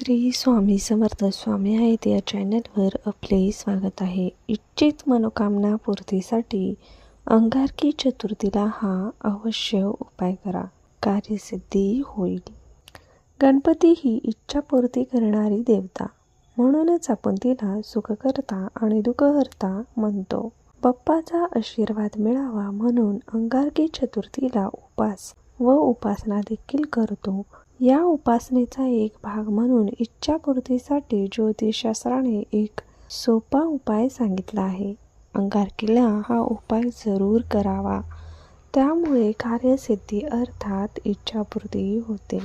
श्री स्वामी समर्थ स्वामी आहेत या चॅनलवर आपले स्वागत आहे. इच्छित मनोकामना पूर्तीसाठी अंगारकी चतुर्थीला हा अवश्य उपाय करा. कार्यसिद्धी होईल. गणपती ही इच्छापूर्ती करणारी देवता. म्हणूनच आपण तिला सुखकर्ता आणि दुःखहर्ता म्हणतो. बाप्पाचा आशीर्वाद मिळावा म्हणून अंगारकी चतुर्थीला उपास व उपासना देखील करतो. या उपासनेचा एक भाग म्हणून इच्छापूर्तीसाठी ज्योतिषशास्त्राने एक सोपा उपाय सांगितला आहे. अंगारकीला हा उपाय जरूर करावा. त्यामुळे कार्यसिद्धी अर्थात इच्छापूर्ती होते.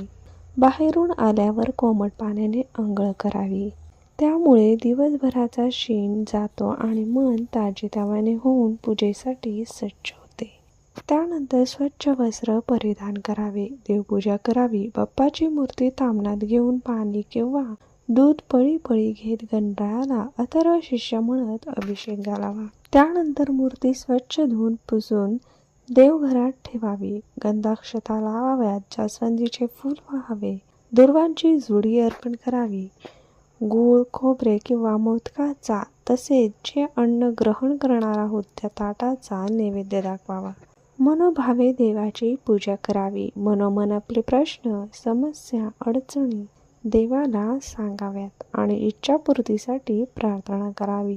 बाहेरून आल्यावर कोमट पाण्याने आंघोळ करावी. त्यामुळे दिवसभराचा शीण जातो आणि मन ताजेतवाने होऊन पूजेसाठी सज्ज त्यानंतर स्वच्छ वस्त्र परिधान करावे देवपूजा करावी बाप्पाची मूर्ती तामणात घेऊन पाणी किंवा दूध पळी पळी घेत गणरायाला अथर्व शिष्य म्हणत अभिषेक घालावा. त्यानंतर मूर्ती स्वच्छ धुवून पुसून देवघरात ठेवावी. गंधाक्षता लावाव्यात जास्वंदीचे फूल व्हावे. दुर्वांची जुडी अर्पण करावी. गूळ खोबरे किंवा मोदकाचा तसेच जे अन्न ग्रहण करणार आहोत त्या ताटाचा नैवेद्य दाखवावा. मनोभावे देवाची पूजा करावी. मनोमन आपले प्रश्न समस्या अडचणी देवाला सांगाव्यात आणि इच्छापूर्तीसाठी प्रार्थना करावी.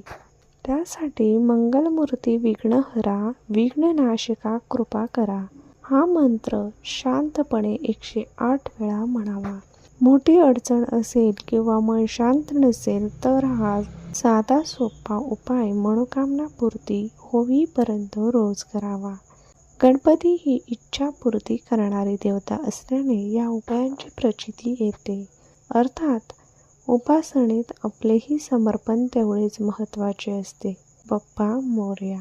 त्यासाठी मंगलमूर्ती विघ्नहरा विघ्ननाशिका कृपा करा. हा मंत्र शांतपणे एकशे आठ वेळा म्हणावा. मोठी अडचण असेल किंवा मन शांत नसेल तर हा साधा सोपा उपाय मनोकामनापूर्ती होईपर्यंत रोज करावा. गणपती ही इच्छापूर्ती करणारी देवता असल्याने या उपायांची प्रचिती येते. अर्थात उपासनेत आपलेही समर्पण तेवढेच महत्त्वाचे असते. बप्पा मोर्या.